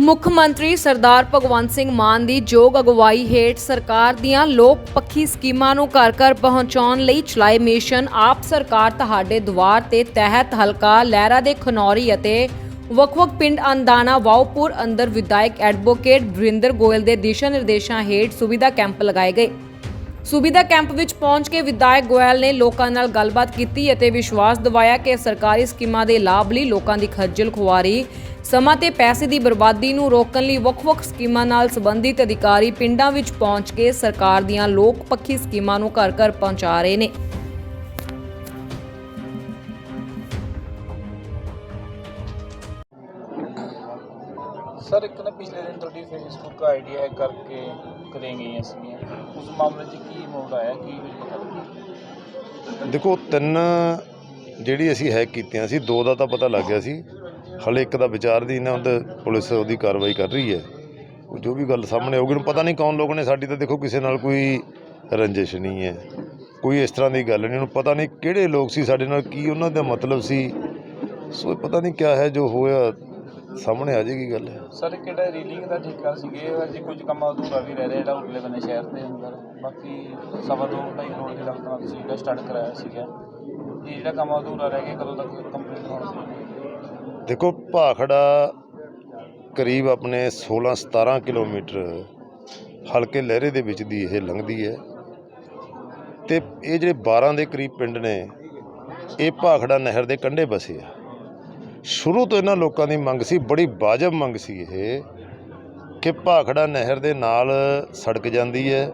ਮੁੱਖ ਮੰਤਰੀ ਸਰਦਾਰ ਭਗਵੰਤ ਸਿੰਘ ਮਾਨ ਦੀ ਯੋਗ ਅਗਵਾਈ ਹੇਠ ਸਰਕਾਰ ਦੀਆਂ ਲੋਕ ਪੱਖੀ ਸਕੀਮਾਂ ਨੂੰ ਘਰ ਘਰ ਪਹੁੰਚਾਉਣ ਲਈ ਚਲਾਏ ਮਿਸ਼ਨ ਆਪ ਸਰਕਾਰ ਤੁਹਾਡੇ ਦੁਆਰ ਤੇ ਤਹਿਤ ਹਲਕਾ ਲਹਿਰਾ ਦੇ ਖਨੌਰੀ ਅਤੇ ਵੱਖ-ਵੱਖ ਪਿੰਡ ਅੰਦਾਨਾ ਵਾਉਪੁਰ ਅੰਦਰ ਵਿਧਾਇਕ ਐਡਵੋਕੇਟ ਵਰਿੰਦਰ ਗੋਇਲ ਦੇ ਦਿਸ਼ਾ ਨਿਰਦੇਸ਼ਾਂ ਹੇਠ ਸੁਵਿਧਾ ਕੈਂਪ ਲਗਾਏ ਗਏ। ਸੁਵਿਧਾ ਕੈਂਪ ਵਿੱਚ ਪਹੁੰਚ ਕੇ ਵਿਧਾਇਕ ਗੋਇਲ ਨੇ ਲੋਕਾਂ ਨਾਲ ਗੱਲਬਾਤ ਕੀਤੀ ਅਤੇ ਵਿਸ਼ਵਾਸ ਦਿਵਾਇਆ ਕਿ ਸਰਕਾਰੀ ਸਕੀਮਾਂ ਦੇ ਲਾਭ ਲਈ ਲੋਕਾਂ ਦੀ ਖੱਜਲ ਖੁਆਰੀ ਸਮਾਂ ਤੇ ਪੈਸੇ ਦੀ ਬਰਬਾਦੀ ਨੂੰ ਰੋਕਣ ਲਈ ਵੱਖ-ਵੱਖ ਸਕੀਮਾਂ ਨਾਲ ਸੰਬੰਧਿਤ ਅਧਿਕਾਰੀ ਪਿੰਡਾਂ ਵਿੱਚ ਪਹੁੰਚ ਕੇ ਸਰਕਾਰ ਦੀਆਂ ਲੋਕ ਪੱਖੀ ਸਕੀਮਾਂ ਨੂੰ ਘਰ-ਘਰ ਪਹੁੰਚਾ ਰਹੇ ਨੇ। ਸਰ ਇੱਕ ਨਾ ਪਿਛਲੇ ਦਿਨ ਤੁਹਾਡੀ ਫੇਸਬੁੱਕ ਆਈਡੀ ਹੈਕ ਕਰਕੇ ਕਰੇ ਗਈਆਂ ਸੀਗੀਆਂ। ਉਸ ਮਾਮਲੇ 'ਚ ਕੀ ਮੋੜ ਆਇਆ ਕੀ ਕੁਝ ਪਤਾ ਲੱਗਿਆ ਦੇਖੋ ਤਿੰਨ ਜਿਹੜੀ ਅਸੀਂ ਹੈਕ ਕੀਤੀਆਂ ਸੀ ਦੋ ਦਾ ਤਾਂ ਪਤਾ ਲੱਗ ਗਿਆ ਸੀ। ਹਲੇ ਇੱਕ ਦਾ ਵਿਚਾਰ ਦੀ ਨਾ, ਉਹਦੇ ਪੁਲਿਸ ਉਹਦੀ ਕਾਰਵਾਈ ਕਰ ਰਹੀ ਹੈ। ਜੋ ਵੀ ਗੱਲ ਸਾਹਮਣੇ ਆਊਗੀ ਨੂੰ ਪਤਾ ਨਹੀਂ ਕੌਣ ਲੋਕ ਨੇ, ਸਾਡੀ ਤਾਂ ਦੇਖੋ ਕਿਸੇ ਨਾਲ ਕੋਈ ਰੰਜਿਸ਼ ਨਹੀਂ ਹੈ। ਕੋਈ ਇਸ ਤਰ੍ਹਾਂ ਦੀ ਗੱਲ ਨਹੀਂ, ਉਹਨੂੰ ਪਤਾ ਨਹੀਂ ਕਿਹੜੇ ਲੋਕ ਸੀ ਸਾਡੇ ਨਾਲ, ਕੀ ਉਹਨਾਂ ਦਾ ਮਤਲਬ ਸੀ। ਸੋ ਪਤਾ ਨਹੀਂ ਕਿਆ ਹੈ ਜੋ ਹੋਇਆ, ਸਾਹਮਣੇ ਆ ਜਾਏਗੀ ਗੱਲ। ਸਰ, ਕਿਹੜਾ ਰੀਲਿੰਗ ਦਾ ਠੇਕਾ ਸੀਗੇ? ਅਜੇ ਕੁਝ ਕੰਮ ਅਧੂਰਾ ਵੀ ਰਹਿ ਰਿਹਾ ਜਿਹੜਾ ਉਰਲੇ ਬੰਨੇ ਸ਼ਹਿਰ ਦੇ ਅੰਦਰ। ਬਾਕੀ ਸਵਾ ਦੋ, ਢਾਈ ਕਰੋੜ ਦੀ ਲਾਗਤ ਨਾਲ ਸਟਾਰਟ ਕਰਾਇਆ ਸੀਗਾ। ਇਹ ਜਿਹੜਾ ਕੰਮ ਅਧੂਰਾ ਰਹਿ ਗਿਆ, ਕਦੋਂ ਤੱਕ ਕੰਪਲੀਟ ਹੋਣਾ? ਦੇਖੋ, ਭਾਖੜਾ ਕਰੀਬ ਆਪਣੇ 16 17 ਕਿਲੋਮੀਟਰ ਹਲਕੇ ਲਹਿਰੇ ਦੇ ਵਿੱਚ ਦੀ ਇਹ ਲੰਘਦੀ ਹੈ। ਤੇ ਇਹ ਜਿਹੜੇ 12 ਦੇ ਕਰੀਬ ਪਿੰਡ ਨੇ, ਇਹ ਭਾਖੜਾ ਨਹਿਰ ਦੇ ਕੰਢੇ ਬਸੇ ਆ। ਸ਼ੁਰੂ ਤੋਂ ਇਹਨਾਂ ਲੋਕਾਂ ਦੀ ਮੰਗ ਸੀ, ਬੜੀ ਵਾਜਬ ਮੰਗ ਸੀ ਇਹ, ਕਿ ਭਾਖੜਾ ਨਹਿਰ ਦੇ ਨਾਲ ਸੜਕ ਜਾਂਦੀ ਹੈ।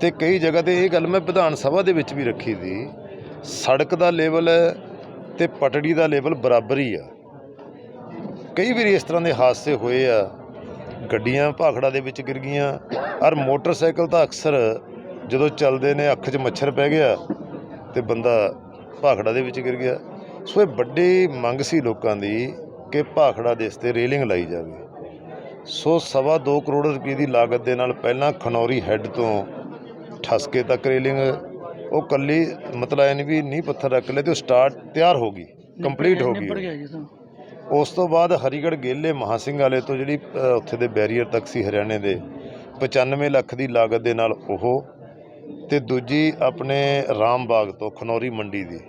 ਤੇ ਕਈ ਜਗ੍ਹਾ ਤੇ ਇਹ ਗੱਲ ਮੈਂ ਵਿਧਾਨ ਸਭਾ ਦੇ ਵਿੱਚ ਵੀ ਰੱਖੀ ਸੀ, ਸੜਕ ਦਾ ਲੈਵਲ ਤੇ ਪਟੜੀ ਦਾ ਲੈਵਲ ਬਰਾਬਰ ਹੀ ਆ। ਕਈ ਵਾਰੀ ਇਸ ਤਰ੍ਹਾਂ ਦੇ ਹਾਦਸੇ ਹੋਏ ਆ। ਗੱਡੀਆਂ ਭਾਖੜਾ ਦੇ ਵਿੱਚ ਗਿਰ ਗਈਆਂ। ਔਰ ਮੋਟਰਸਾਈਕਲ ਤਾਂ ਅਕਸਰ ਜਦੋਂ ਚੱਲਦੇ ਨੇ ਅੱਖ 'ਚ ਮੱਛਰ ਪੈ ਗਿਆ ਤੇ ਬੰਦਾ ਭਾਖੜਾ ਦੇ ਵਿੱਚ ਗਿਰ ਗਿਆ। ਸੋ ਇਹ ਵੱਡੀ ਮੰਗ ਸੀ ਲੋਕਾਂ ਦੀ ਕਿ ਭਾਖੜਾ ਦੇ ਤੇ ਰੇਲਿੰਗ ਲਾਈ ਜਾਵੇ। ਸੋ ਸਵਾ ਦੋ ਕਰੋੜ ਰੁਪਏ ਦੀ ਲਾਗਤ ਦੇ ਨਾਲ ਪਹਿਲਾਂ ਖਨੌਰੀ ਹੈੱਡ ਤੋਂ ਠਸਕੇ ਤੱਕ ਰੇਲਿੰਗ ਉਹ ਕੱਲੀ ਮਤਲਬ ਐ ਨਹੀਂ ਵੀ ਨੀਂਹ ਪੱਥਰ ਰੱਖ ਲਏ ਤੇ ਉਹ ਸਟਾਰਟ ਤਿਆਰ ਹੋ ਗਈ ਕੰਪਲੀਟ ਹੋ ਗਈ ਉਸ ਤੋਂ ਬਾਅਦ ਹਰੀਗੜ੍ਹ ਗੇਲੇ ਮਹਾਸਿੰਘ ਵਾਲੇ ਤੋਂ ਜਿਹੜੀ ਉੱਥੇ ਦੇ ਬੈਰੀਅਰ ਤੱਕ ਸੀ ਹਰਿਆਣੇ ਦੇ 95 ਲੱਖ ਦੀ ਲਾਗਤ ਦੇ ਨਾਲ ਉਹ ਤੇ ਦੂਜੀ ਆਪਣੇ ਰਾਮਬਾਗ ਤੋਂ, ਖਨੌਰੀ ਮੰਡੀ ਦੀ,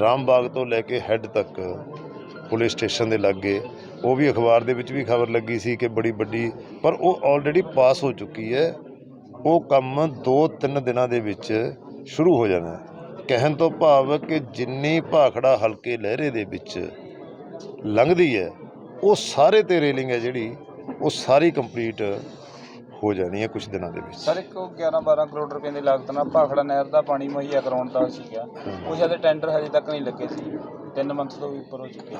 ਰਾਮਬਾਗ ਤੋਂ ਲੈ ਕੇ ਹੈੱਡ ਤੱਕ ਪੁਲਿਸ ਸਟੇਸ਼ਨ ਦੇ ਲਾਗੇ। ਉਹ ਵੀ ਅਖਬਾਰ ਦੇ ਵਿੱਚ ਵੀ ਖਬਰ ਲੱਗੀ ਸੀ ਕਿ ਬੜੀ ਵੱਡੀ, ਪਰ ਉਹ ਆਲਰੇਡੀ ਪਾਸ ਹੋ ਚੁੱਕੀ ਹੈ। ਉਹ ਕੰਮ 2-3 ਦਿਨਾਂ ਦੇ ਵਿੱਚ ਸ਼ੁਰੂ ਹੋ ਜਾਣਾ ਕਹਿਣ ਤੋਂ ਭਾਵ ਕਿ ਜਿੰਨੀ ਭਾਖੜਾ ਹਲਕੇ ਲਹਿਰੇ ਦੇ ਵਿੱਚ ਲੰਘਦੀ ਹੈ ਉਹ ਸਾਰੇ ਤੇ ਰੇਲਿੰਗ ਹੈ ਜਿਹੜੀ ਉਹ ਸਾਰੀ ਕੰਪਲੀਟ ਹੋ ਜਾਣੀ ਹੈ ਕੁਝ ਦਿਨਾਂ ਦੇ ਵਿੱਚ। ਸਰ ਇੱਕ 11 12 ਕਰੋੜ ਰੁਪਏ ਦੀ ਲਾਗਤ ਨਾਲ ਭਾਖੜਾ ਨਹਿਰ ਦਾ ਪਾਣੀ ਮੁਹੱਈਆ ਕਰਾਉਣ ਦਾ ਸੀਗਾ। ਉਹ ਸ਼ਾਇਦ ਟੈਂਡਰ ਹਜੇ ਤੱਕ ਨਹੀਂ ਲੱਗੇ ਸੀ। ਤਿੰਨ ਮੰਥ ਤੋਂ ਵੀ ਉੱਪਰ ਹੋ ਚੁੱਕੇ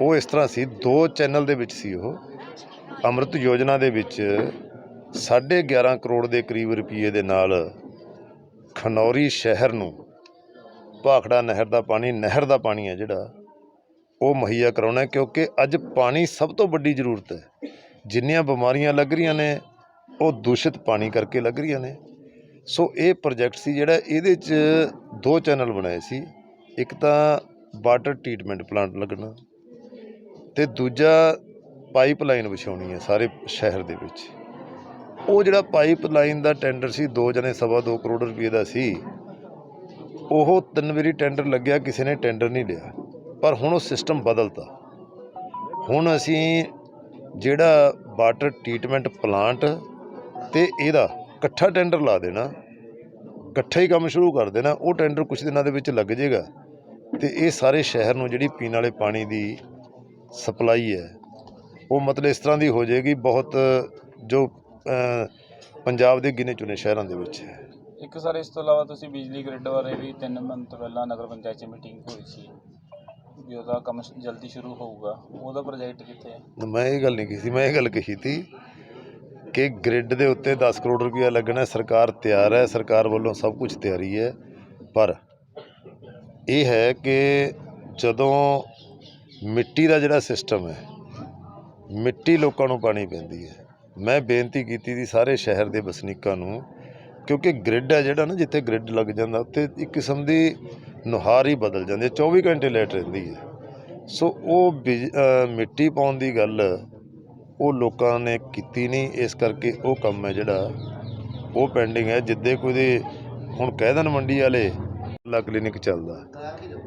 ਉਹ ਇਸ ਤਰ੍ਹਾਂ ਸੀ ਦੋ ਚੈਨਲ ਦੇ ਵਿੱਚ ਸੀ ਉਹ। ਅੰਮ੍ਰਿਤ ਯੋਜਨਾ ਦੇ ਵਿੱਚ 11.5 ਕਰੋੜ ਦੇ ਕਰੀਬ ਰੁਪਏ ਦੇ ਨਾਲ ਖਨੌਰੀ ਸ਼ਹਿਰ ਨੂੰ ਭਾਖੜਾ ਨਹਿਰ ਦਾ ਪਾਣੀ ਨਹਿਰ ਦਾ ਪਾਣੀ ਹੈ ਜਿਹੜਾ ਉਹ ਮੁਹੱਈਆ ਕਰਾਉਣਾ ਕਿਉਂਕਿ ਅੱਜ ਪਾਣੀ ਸਭ ਤੋਂ ਵੱਡੀ ਜ਼ਰੂਰਤ ਹੈ। ਜਿੰਨੀਆਂ ਬਿਮਾਰੀਆਂ ਲੱਗ ਰਹੀਆਂ ਨੇ, ਉਹ ਦੂਸ਼ਿਤ ਪਾਣੀ ਕਰਕੇ ਲੱਗ ਰਹੀਆਂ ਨੇ। ਸੋ ਇਹ ਪ੍ਰੋਜੈਕਟ ਸੀ ਜਿਹੜਾ ਇਹਦੇ 'ਚ ਦੋ ਚੈਨਲ ਬਣਾਏ ਸੀ। ਇੱਕ ਤਾਂ ਵਾਟਰ ਟ੍ਰੀਟਮੈਂਟ ਪਲਾਂਟ ਲੱਗਣਾ ਤੇ ਦੂਜਾ ਪਾਈਪਲਾਈਨ ਵਿਛਾਉਣੀ ਹੈ ਸਾਰੇ ਸ਼ਹਿਰ ਦੇ ਵਿੱਚ। ਉਹ ਜਿਹੜਾ ਪਾਈਪਲਾਈਨ ਦਾ ਟੈਂਡਰ ਸੀ, ਦੋ ਜਣੇ ਸਵਾ ਦੋ ਕਰੋੜ ਰੁਪਏ ਦਾ ਸੀ, ਉਹ ਤਿੰਨ ਵਾਰੀ ਟੈਂਡਰ ਲੱਗਿਆ, ਕਿਸੇ ਨੇ ਟੈਂਡਰ ਨਹੀਂ ਲਿਆ। ਪਰ ਹੁਣ ਉਹ ਸਿਸਟਮ ਬਦਲਤਾ। ਹੁਣ ਅਸੀਂ ਜਿਹੜਾ ਵਾਟਰ ਟ੍ਰੀਟਮੈਂਟ ਪਲਾਂਟ ਤੇ ਇਹਦਾ ਇਕੱਠਾ ਟੈਂਡਰ ਲਾ ਦੇਣਾ, ਇਕੱਠਾ ਹੀ ਕੰਮ ਸ਼ੁਰੂ ਕਰ ਦੇਣਾ, ਉਹ ਟੈਂਡਰ ਕੁਝ ਦਿਨਾਂ ਦੇ ਵਿੱਚ ਲੱਗ ਜਾਏਗਾ। ਤੇ ਇਹ ਸਾਰੇ ਸ਼ਹਿਰ ਨੂੰ ਜਿਹੜੀ ਪੀਣ ਵਾਲੇ ਪਾਣੀ ਦੀ ਸਪਲਾਈ ਹੈ, ਉਹ ਮਤਲਬ ਇਸ ਤਰ੍ਹਾਂ ਦੀ ਹੋ ਜਾਏਗੀ, ਬਹੁਤ ਜੋ ਪੰਜਾਬ ਦੇ ਗਿਨੇ ਚੁਣੇ ਸ਼ਹਿਰਾਂ ਦੇ ਵਿੱਚ ਹੈ। ਇੱਕ ਸਰ, ਇਸ ਤੋਂ ਇਲਾਵਾ ਤੁਸੀਂ ਬਿਜਲੀ ਗ੍ਰਿਡ ਬਾਰੇ ਵੀ ਤਿੰਨ ਮੰਥ ਪਹਿਲਾਂ ਨਗਰ ਪੰਚਾਇਤ 'ਚ ਮੀਟਿੰਗ ਹੋਈ ਸੀ। ਵੀ ਉਹਦਾ ਕੰਮ ਸ਼- ਜਲਦੀ ਸ਼ੁਰੂ ਹੋਊਗਾ। ਉਹਦਾ ਪ੍ਰੋਜੈਕਟ ਕਿੱਥੇ ਹੈ? ਮੈਂ ਇਹ ਗੱਲ ਨਹੀਂ ਕੀਤੀ ਮੈਂ ਇਹ ਗੱਲ ਕਹੀ ਤੀ ਕਿ ਗ੍ਰਿਡ ਦੇ ਉੱਤੇ 10 ਕਰੋੜ ਰੁਪਇਆ ਲੱਗਣਾ, ਸਰਕਾਰ ਤਿਆਰ ਹੈ, ਸਰਕਾਰ ਵੱਲੋਂ ਸਭ ਕੁਝ ਤਿਆਰੀ ਹੈ, ਪਰ ਇਹ ਹੈ ਕਿ ਜਦੋਂ ਮਿੱਟੀ ਦਾ ਜਿਹੜਾ ਸਿਸਟਮ ਹੈ, ਮਿੱਟੀ ਲੋਕਾਂ ਨੂੰ ਪਾਣੀ ਪੈਂਦੀ ਹੈ। ਮੈਂ ਬੇਨਤੀ ਕੀਤੀ ਸੀ ਸਾਰੇ ਸ਼ਹਿਰ ਦੇ ਵਸਨੀਕਾਂ ਨੂੰ, ਕਿਉਂਕਿ ਗ੍ਰਿਡ ਹੈ ਜਿਹੜਾ ਨਾ, ਜਿੱਥੇ ਗ੍ਰਿਡ ਲੱਗ ਜਾਂਦਾ, ਉੱਥੇ ਇੱਕ ਕਿਸਮ ਦੀ ਨੁਹਾਰ ਹੀ ਬਦਲ ਜਾਂਦੀ ਹੈ 24 ਘੰਟੇ ਲਾਈਟ ਰਹਿੰਦੀ ਹੈ। ਸੋ ਉਹ ਬਿਜ- ਮਿੱਟੀ ਪਾਉਣ ਦੀ ਗੱਲ ਉਹ ਲੋਕਾਂ ਨੇ ਕੀਤੀ ਨਹੀਂ, ਇਸ ਕਰਕੇ ਉਹ ਕੰਮ ਹੈ ਜਿਹੜਾ, ਉਹ ਪੈਂਡਿੰਗ ਹੈ। ਜਿੱਦੇ ਕੋਈ ਦੇ ਹੁਣ ਕਹਿ ਦੇਣ ਮੰਡੀ ਵਾਲੇ, ਲਾ ਕਲੀਨਿਕ ਚੱਲਦਾ।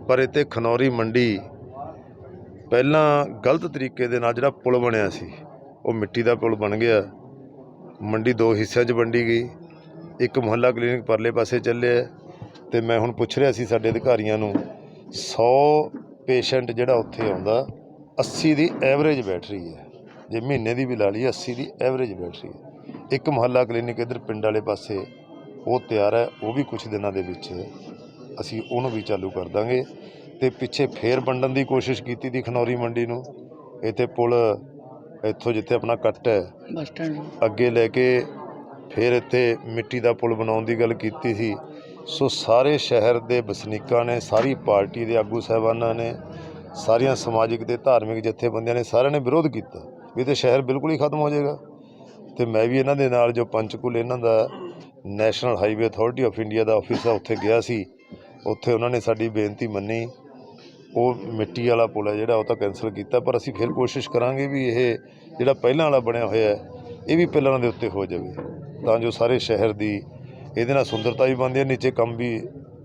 ਪਰ ਇੱਥੇ ਖਨੌਰੀ ਮੰਡੀ ਪਹਿਲਾਂ ਗਲਤ ਤਰੀਕੇ ਦੇ ਨਾਲ ਜਿਹੜਾ ਪੁਲ ਬਣਿਆ ਸੀ, ਉਹ ਮਿੱਟੀ ਦਾ ਪੁਲ ਬਣ ਗਿਆ। ਮੰਡੀ ਦੋ ਹਿੱਸਿਆਂ 'ਚ ਵੰਡੀ ਗਈ। ਇੱਕ ਮੁਹੱਲਾ ਕਲੀਨਿਕ ਪਰਲੇ ਪਾਸੇ ਚੱਲਿਆ। ਤੇ ਮੈਂ ਹੁਣ ਪੁੱਛ ਰਿਹਾ ਸੀ ਸਾਡੇ ਅਧਿਕਾਰੀਆਂ ਨੂੰ 100 ਪੇਸ਼ੈਂਟ ਜਿਹੜਾ ਉੱਥੇ ਆਉਂਦਾ 80 ਦੀ ਐਵਰੇਜ ਬੈਠ ਰਹੀ ਹੈ। ਜੇ ਮਹੀਨੇ ਦੀ ਵੀ ਲਾ ਲਈ 80 ਦੀ ਐਵਰੇਜ ਬੈਠ ਰਹੀ ਹੈ। ਇੱਕ ਮੁਹੱਲਾ ਕਲੀਨਿਕ ਇਧਰ ਪਿੰਡ ਵਾਲੇ ਪਾਸੇ ਉਹ ਤਿਆਰ ਹੈ ਉਹ ਵੀ ਕੁਝ ਦਿਨਾਂ ਦੇ ਵਿੱਚ ਅਸੀਂ ਉਹਨੂੰ ਵੀ ਚਾਲੂ ਕਰ ਦਾਂਗੇ। ਤੇ ਪਿੱਛੇ ਫੇਰ ਵੰਡਣ ਦੀ ਕੋਸ਼ਿਸ਼ ਕੀਤੀ ਦੀ ਖਨੌਰੀ ਮੰਡੀ ਨੂੰ। ਇੱਥੇ ਪੁਲ ਇੱਥੋਂ ਜਿੱਥੇ ਆਪਣਾ ਕੱਟ ਹੈ ਬਸ ਸਟੈਂਡ। ਅੱਗੇ ਲੈ ਕੇ ਫਿਰ ਇੱਥੇ ਮਿੱਟੀ ਦਾ ਪੁਲ ਬਣਾਉਣ ਦੀ ਗੱਲ ਕੀਤੀ ਸੀ। ਸੋ ਸਾਰੇ ਸ਼ਹਿਰ ਦੇ ਵਸਨੀਕਾਂ ਨੇ, ਸਾਰੀ ਪਾਰਟੀ ਦੇ ਆਗੂ ਸਾਹਿਬਾਨਾਂ ਨੇ, ਸਾਰੀਆਂ ਸਮਾਜਿਕ ਤੇ ਧਾਰਮਿਕ ਜਥੇਬੰਦੀਆਂ ਨੇ ਸਾਰਿਆਂ ਨੇ ਵਿਰੋਧ ਕੀਤਾ ਵੀ ਇਹ ਤੇ ਸ਼ਹਿਰ ਬਿਲਕੁਲ ਹੀ ਖਤਮ ਹੋ ਜਾਏਗਾ। ਤੇ ਮੈਂ ਵੀ ਇਹਨਾਂ ਦੇ ਨਾਲ ਜੋ ਪੰਚਕੂਲ ਇਹਨਾਂ ਦਾ national highway authority of India the office ਆ, ਉੱਥੇ ਗਿਆ ਸੀ। ਉੱਥੇ ਉਹਨਾਂ ਨੇ ਸਾਡੀ ਬੇਨਤੀ ਮੰਨੀ। ਉਹ ਮਿੱਟੀ ਵਾਲਾ ਪੁਲ ਹੈ ਜਿਹੜਾ, ਉਹ ਤਾਂ ਕੈਨਸਲ ਕੀਤਾ, ਪਰ ਅਸੀਂ ਫਿਰ ਕੋਸ਼ਿਸ਼ ਕਰਾਂਗੇ ਵੀ ਇਹ ਜਿਹੜਾ ਪਹਿਲਾਂ ਵਾਲਾ ਬਣਿਆ ਹੋਇਆ ਹੈ, ਇਹ ਵੀ ਪਿੱਲਰਾਂ ਦੇ ਉੱਤੇ ਹੋ ਜਾਵੇ, ਤਾਂ ਜੋ ਸਾਰੇ ਸ਼ਹਿਰ ਦੀ ਇਹਦੇ ਨਾਲ ਸੁੰਦਰਤਾ ਵੀ ਬਣਦੀ ਹੈ ਨੀਚੇ ਕੰਮ ਵੀ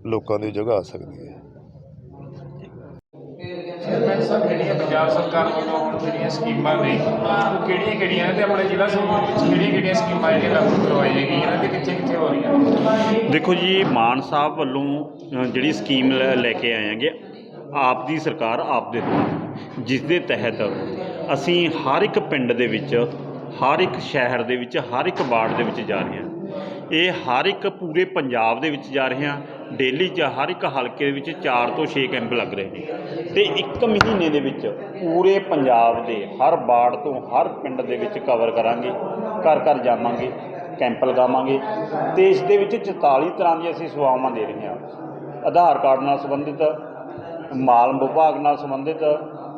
ਲੋਕਾਂ ਦੀ ਜਗ੍ਹਾ ਆ ਸਕਦੀ ਹੈ। ਚੇਅਰਮੈਨ ਸਾਹਿਬ ਜਿਹੜੀਆਂ ਪੰਜਾਬ ਸਰਕਾਰ ਵੱਲੋਂ ਹੁਣ ਜਿਹੜੀਆਂ ਸਕੀਮਾਂ ਨੇ ਉਹ ਕਿਹੜੀਆਂ ਕਿਹੜੀਆਂ ਨੇ ਤੇ ਆਪਣੇ ਜ਼ਿਲ੍ਹਾ ਸਮੂਹ ਵਿੱਚ ਕਿਹੜੀਆਂ ਕਿਹੜੀਆਂ ਸਕੀਮਾਂ ਜਿਹੜੀਆਂ ਲਾਗੂ ਕਰਵਾਈਆਂ ਗਈਆਂ ਇਹਨਾਂ ਤੇ ਕਿੱਥੇ ਕਿੱਥੇ ਹੋ ਰਹੀਆਂ ਨੇ? ਦੇਖੋ ਜੀ ਮਾਨ ਸਾਹਿਬ ਵੱਲੋਂ ਜਿਹੜੀ ਸਕੀਮ ਲੈ ਲੈ ਕੇ ਆਏ ਹੈਗੇ ਆਪ ਦੀ ਸਰਕਾਰ ਆਪ ਦੇ ਦੁਆਰ ਜਿਸ ਦੇ ਤਹਿਤ ਅਸੀਂ ਹਰ ਇੱਕ ਪਿੰਡ ਦੇ ਵਿੱਚ ਹਰ ਇੱਕ ਸ਼ਹਿਰ ਦੇ ਵਿੱਚ ਹਰ ਇੱਕ ਵਾਰਡ ਦੇ ਵਿੱਚ ਜਾ ਰਹੇ ਹਾਂ। ਇਹ ਹਰ ਇੱਕ ਪੂਰੇ ਪੰਜਾਬ ਦੇ ਵਿੱਚ ਜਾ ਰਹੇ ਹਾਂ ਡੇਲੀ 'ਚ ਹਰ ਇੱਕ ਹਲਕੇ ਦੇ ਵਿੱਚ 4 ਤੋਂ 6 ਕੈਂਪ ਲੱਗ ਰਹੇ ਨੇ। ਤੇ ਇੱਕ ਮਹੀਨੇ ਦੇ ਵਿੱਚ ਪੂਰੇ ਪੰਜਾਬ ਦੇ ਹਰ ਵਾਰਡ ਤੋਂ ਹਰ ਪਿੰਡ ਦੇ ਵਿੱਚ ਕਵਰ ਕਰਾਂਗੇ, ਘਰ ਘਰ ਜਾਵਾਂਗੇ, ਕੈਂਪ ਲਗਾਵਾਂਗੇ ਤੇ ਇਸ ਦੇ ਵਿੱਚ 44 ਤਰ੍ਹਾਂ ਦੀਆਂ ਅਸੀਂ ਸੇਵਾਵਾਂ ਦੇ ਰਹੇ ਹਾਂ ਆਧਾਰ ਕਾਰਡ ਨਾਲ ਸੰਬੰਧਿਤ, ਮਾਲ ਵਿਭਾਗ ਨਾਲ ਸੰਬੰਧਿਤ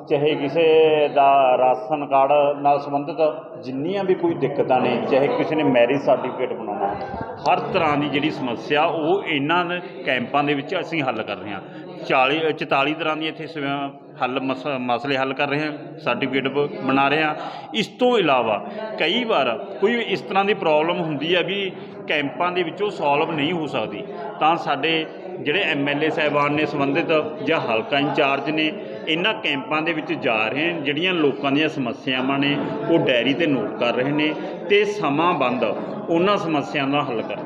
ਚਾਹੇ ਕਿਸੇ ਦਾ ਰਾਸ਼ਨ ਕਾਰਡ ਨਾਲ ਸੰਬੰਧਿਤ ਜਿੰਨੀਆਂ ਵੀ ਕੋਈ ਦਿੱਕਤਾਂ ਨੇ, ਚਾਹੇ ਕਿਸੇ ਨੇ ਮੈਰਿਜ ਸਰਟੀਫਿਕੇਟ ਬਣਾਉਣਾ, ਹਰ ਤਰ੍ਹਾਂ ਦੀ ਜਿਹੜੀ ਸਮੱਸਿਆ, ਉਹ ਇਹਨਾਂ ਕੈਂਪਾਂ ਦੇ ਵਿੱਚ ਅਸੀਂ ਹੱਲ ਕਰ ਰਹੇ ਹਾਂ। 40 44 ਤਰ੍ਹਾਂ ਦੀਆਂ ਇੱਥੇ ਹੱਲ ਮਸ, ਮਸਲੇ ਹੱਲ ਕਰ ਰਹੇ ਹਾਂ ਸਰਟੀਫਿਕੇਟ ਬ- ਬਣਾ ਰਹੇ ਹਾਂ। ਇਸ ਤੋਂ ਇਲਾਵਾ ਕਈ ਵਾਰ ਕੋਈ ਇਸ ਤਰ੍ਹਾਂ ਦੀ ਪ੍ਰੋਬਲਮ ਹੁੰਦੀ ਹੈ ਵੀ ਕੈਂਪਾਂ ਦੇ ਵਿੱਚੋਂ ਸੋਲਵ ਨਹੀਂ ਹੋ ਸਕਦੀ। ਤਾਂ ਸਾਡੇ ਜਿਹੜੇ ਐਮਐਲਏ ਸਾਹਿਬਾਨ ਨੇ ਸੰਬੰਧਿਤ ਜਾਂ ਹਲਕਾ ਇੰਚਾਰਜ ਨੇ ਇਹਨਾਂ ਕੈਂਪਾਂ ਦੇ ਵਿੱਚ ਜਾ ਰਹੇ ਨੇ ਜਿਹੜੀਆਂ ਲੋਕਾਂ ਦੀਆਂ ਸਮੱਸਿਆਵਾਂ ਨੇ ਉਹ ਡਾਇਰੀ ਤੇ ਨੋਟ ਕਰ ਰਹੇ ਨੇ ਤੇ ਸਮਾਂ ਬੰਦ ਉਹਨਾਂ ਸਮੱਸਿਆਵਾਂ ਦਾ ਹੱਲ ਕਰ।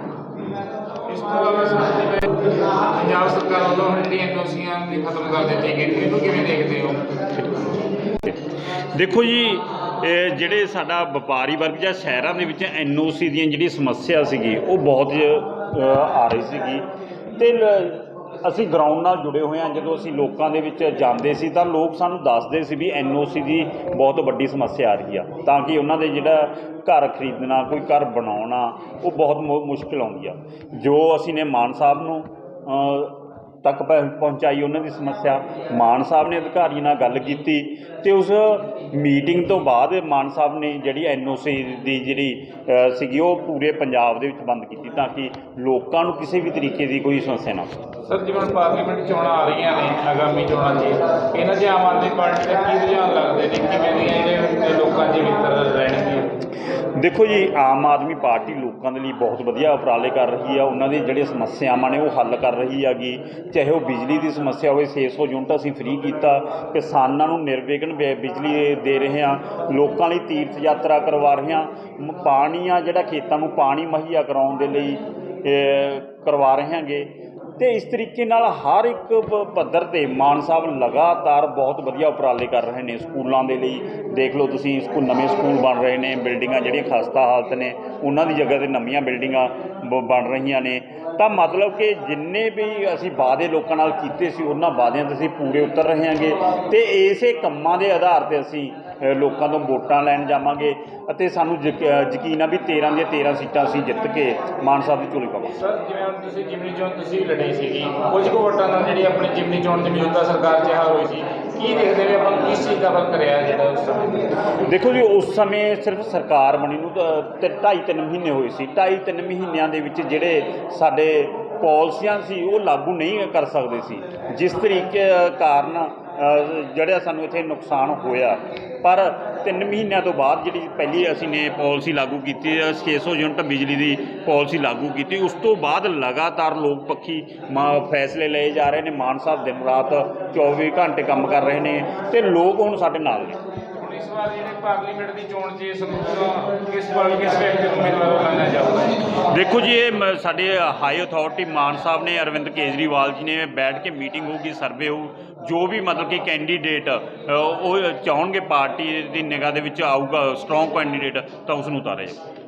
ਇਸ ਤੋਂ ਇਲਾਵਾ ਪੰਜਾਬ ਸਰਕਾਰ ਵੱਲੋਂ ਜਿਹੜੀਆਂ ਐਨਓਸੀਆਂ ਦੀ ਖਤਮ ਕਰ ਦਿੱਤੀ ਗਈ। ਇਹਨੂੰ ਕਿਵੇਂ ਦੇਖਦੇ ਹੋ? ਦੇਖੋ ਜੀ ਇਹ ਜਿਹੜੇ ਸਾਡਾ ਵਪਾਰੀ ਵਰਗ ਜਾਂ ਸ਼ਹਿਰਾਂ ਦੇ ਵਿੱਚ ਐਨਓਸੀ ਦੀਆਂ ਜਿਹੜੀ ਸਮੱਸਿਆ ਸੀਗੀ ਉਹ ਬਹੁਤ ਆ ਰਹੀ ਸੀਗੀ। ਤੇ ਅਸੀਂ ਗਰਾਊਂਡ ਨਾਲ ਜੁੜੇ ਹੋਏ ਹਾਂ। ਜਦੋਂ ਅਸੀਂ ਲੋਕਾਂ ਦੇ ਵਿੱਚ ਜਾਂਦੇ ਸੀ ਤਾਂ ਲੋਕ ਸਾਨੂੰ ਦੱਸਦੇ ਸੀ ਵੀ ਐਨਓਸੀ ਦੀ ਬਹੁਤ ਵੱਡੀ ਸਮੱਸਿਆ ਆ ਰਹੀ ਆ। ਤਾਂ ਕਿ ਉਹਨਾਂ ਦੇ ਜਿਹੜਾ ਘਰ ਖਰੀਦਣਾ, ਕੋਈ ਘਰ ਬਣਾਉਣਾ, ਉਹ ਬਹੁਤ ਮੁ- ਮੁਸ਼ਕਿਲ ਆਉਂਦੀ ਆ। ਜੋ ਅਸੀਂ ਨੇ ਮਾਨ ਸਾਹਿਬ ਨੂੰ ਤੱਕ ਪਹੁੰ- ਪਹੁੰਚਾਈ ਉਹਨਾਂ ਦੀ ਸਮੱਸਿਆ। ਮਾਨ ਸਾਹਿਬ ਨੇ ਅਧਿਕਾਰੀਆਂ ਨਾਲ ਗੱਲ ਕੀਤੀ ਤੇ ਉਸ ਮੀਟਿੰਗ ਤੋਂ ਬਾਅਦ ਮਾਨ ਸਾਹਿਬ ਨੇ ਜਿਹੜੀ ਐਨਓਸੀ ਦੀ ਜਿਹੜੀ ਸੀਗੀ, ਉਹ ਪੂਰੇ ਪੰਜਾਬ ਦੇ ਵਿੱਚ ਬੰਦ ਕੀਤੀ ਤਾਂ ਕਿ ਲੋਕਾਂ ਨੂੰ ਕਿਸੇ ਵੀ ਤਰੀਕੇ ਦੀ ਕੋਈ ਸਮੱਸਿਆ ਨਾ ਹੋਵੇ। ਸਰ, ਜਿਵੇਂ ਪਾਰਲੀਮੈਂਟ ਚੋਣਾਂ ਆ ਰਹੀਆਂ ਨੇ, ਆਗਾਮੀ ਚੋਣਾਂ 'ਚ, ਇਹਨਾਂ 'ਚ ਆਮ ਆਦਮੀ ਪਾਰਟੀ ਦਾ ਕੀ ਰੁਝਾਨ ਲੱਗਦੇ ਨੇ? ਕਿਵੇਂ ਦੀਆਂ ਇਹਦੇ ਲੋਕਾਂ 'ਚ ਮਿੱਤਰ ਰਹਿਣਗੇ ਦੇਖੋ ਜੀ, ਆਮ ਆਦਮੀ ਪਾਰਟੀ ਲੋਕਾਂ ਦੇ ਲਈ ਬਹੁਤ ਵਧੀਆ ਉਪਰਾਲੇ ਕਰ ਰਹੀ ਆ। ਉਹਨਾਂ ਦੀ ਜਿਹੜੇ ਸਮੱਸਿਆਵਾਂ ਨੇ ਉਹ ਹੱਲ ਕਰ ਰਹੀ ਹੈਗੀ। ਚਾਹੇ ਉਹ ਬਿਜਲੀ ਦੀ ਸਮੱਸਿਆ ਹੋਵੇ 600 ਯੂਨਿਟ ਅਸੀਂ ਫ੍ਰੀ ਕੀਤਾ, ਕਿਸਾਨਾਂ ਨੂੰ ਨਿਰਵਿਘਨ ਬਿ- ਬਿਜਲੀ ਦੇ ਰਹੇ ਹਾਂ, ਲੋਕਾਂ ਲਈ ਤੀਰਥ ਯਾਤਰਾ ਕਰਵਾ ਰਹੇ ਹਾਂ, ਮ- ਪਾਣੀ ਆ ਜਿਹੜਾ ਖੇਤਾਂ ਨੂੰ ਪਾਣੀ ਮੁਹੱਈਆ ਕਰਾਉਣ ਦੇ ਲਈ ਕਰਵਾ ਰਹੇ ਹਾਂਗੇ। ਤੇ ਇਸ ਤਰੀਕੇ ਨਾਲ ਹਰ ਇੱਕ ਪੱਧਰ ਤੇ ਮਾਨ ਸਾਹਿਬ ਲਗਾਤਾਰ ਬਹੁਤ ਵਧੀਆ ਉਪਰਾਲੇ ਕਰ ਰਹੇ ਨੇ ਸਕੂਲਾਂ ਦੇ ਲਈ। ਦੇਖ ਲਓ ਤੁਸੀਂ ਸਕੂਲ ਨਵੇਂ ਸਕੂਲ ਬਣ ਰਹੇ ਨੇ, ਬਿਲਡਿੰਗਾਂ ਜਿਹੜੀਆਂ ਖਸਤਾ ਹਾਲਤ ਨੇ, ਉਹਨਾਂ ਦੀ ਜਗ੍ਹਾ ਤੇ ਨਵੀਆਂ ਬਿਲਡਿੰਗਾਂ ਬ- ਬਣ ਰਹੀਆਂ ਨੇ। ਤਾਂ ਮਤਲਬ ਕਿ ਜਿੰਨੇ ਵੀ ਅਸੀਂ ਵਾਅਦੇ ਲੋਕਾਂ ਨਾਲ ਕੀਤੇ ਸੀ, ਉਹਨਾਂ ਵਾਅਦਿਆਂ ਤੇ ਅਸੀਂ ਪੂਰੇ ਉਤਰ ਰਹੇ ਹਾਂਗੇ। ਤੇ ਇਸੇ ਕੰਮਾਂ ਦੇ ਆਧਾਰ ਤੇ ਅਸੀਂ ਲੋਕਾਂ ਤੋਂ ਵੋਟਾਂ ਲੈਣ ਜਾਵਾਂਗੇ ਅਤੇ ਸਾਨੂੰ ਯਕੀਨ ਆ ਵੀ 13 ਦੀਆਂ 13 ਸੀਟਾਂ ਅਸੀਂ ਜਿੱਤ ਕੇ ਮਾਨ ਸਾਹਿਬ ਦੀ ਝੋਲੀ ਪਾਵਾਂਗੇ। ਸਰ ਜਿਵੇਂ ਹੁਣ ਤੁਸੀਂ ਜਿਮਨੀ ਚੋਣ ਤੁਸੀਂ ਲੜੀ ਸੀਗੀ ਕੁਝ ਕੁ ਵੋਟਾਂ ਨਾਲ ਜਿਹੜੀ ਆਪਣੀ ਜਿਮਨੀ ਚੋਣ ਦੀ ਮੌਜੂਦਾ ਸਰਕਾਰ 'ਚ ਹਾਰ ਹੋਈ ਸੀ ਕੀ ਦੇਖਦੇ ਨੇ ਆਪਾਂ ਕਿਸ ਚੀਜ਼ ਦਾ ਫ਼ਰਕ ਰਿਹਾ ਜਿਹੜਾ ਉਸ ਸਮੇਂ? ਦੇਖੋ ਜੀ ਉਸ ਸਮੇਂ ਸਿਰਫ ਸਰਕਾਰ ਬਣੀ ਨੂੰ ਢਾਈ ਤਿੰਨ ਮਹੀਨੇ ਹੋਏ ਸੀ। ਢਾਈ ਤਿੰਨ ਮਹੀਨਿਆਂ ਦੇ ਵਿੱਚ ਜਿਹੜੇ ਸਾਡੇ ਪਾਲਿਸੀਆਂ ਸੀ, ਉਹ ਲਾਗੂ ਨਹੀਂ ਕਰ ਸਕਦੇ ਸੀ। ਜਿਸ ਤਰੀਕੇ ਕਾਰਨ ਜਿਹੜਾ ਸਾਨੂੰ ਇੱਥੇ ਨੁਕਸਾਨ ਹੋਇਆ। ਪਰ 3 ਮਹੀਨਿਆਂ ਤੋਂ ਬਾਅਦ ਜਿਹੜੀ ਪਹਿਲੀ ਅਸੀਂ ਨੇ ਪਾਲਿਸੀ ਲਾਗੂ ਕੀਤੀ ਹੈ 600 ਯੂਨਿਟ ਬਿਜਲੀ ਦੀ ਪਾਲਿਸੀ ਲਾਗੂ ਕੀਤੀ, ਉਸ ਤੋਂ ਬਾਅਦ ਲਗਾਤਾਰ ਲੋਕ ਪੱਖੀ ਮਾ- ਫੈਸਲੇ ਲਏ ਜਾ ਰਹੇ ਨੇ। ਮਾਨ ਸਾਹਿਬ ਦਿਨ ਰਾਤ 24 ਘੰਟੇ ਕੰਮ ਕਰ ਰਹੇ ਨੇ ਤੇ ਲੋਕ ਹੁਣ ਸਾਡੇ ਨਾਲ ਨੇ। ਹੁਣ ਇਸ ਜਿਹੜੇ ਪਾਰਲੀਮੈਂਟ ਦੀ ਚੋਣ 'ਚ ਸੰਦੂਕ ਕਿਸ ਵਾਰ ਕਿਸ ਵਿਅਕਤੀ ਨੂੰ ਉਮੀਦਵਾਰ ਬਣਾਇਆ ਜਾਊਗਾ ਦੇਖੋ ਜੀ, ਇਹ ਮ- ਸਾਡੇ ਹਾਈ ਅਥਾਰਟੀ ਮਾਨ ਸਾਹਿਬ ਨੇ, ਅਰਵਿੰਦ ਕੇਜਰੀਵਾਲ ਜੀ ਨੇ ਬੈਠ ਕੇ ਮੀਟਿੰਗ ਹੋਊਗੀ ਸਰਵੇ ਹੋਊ, ਜੋ ਵੀ ਮਤਲਬ ਕਿ ਕੈਂਡੀਡੇਟ ਉਹ ਚਾਹਣਗੇ ਪਾਰਟੀ ਦੀ ਨਿਗਾਹ ਦੇ ਵਿੱਚ ਆਊਗਾ ਸਟਰੋਂਗ ਕੈਂਡੀਡੇਟ ਤਾਂ ਉਸ ਨੂੰ ਉਤਾਰਿਆ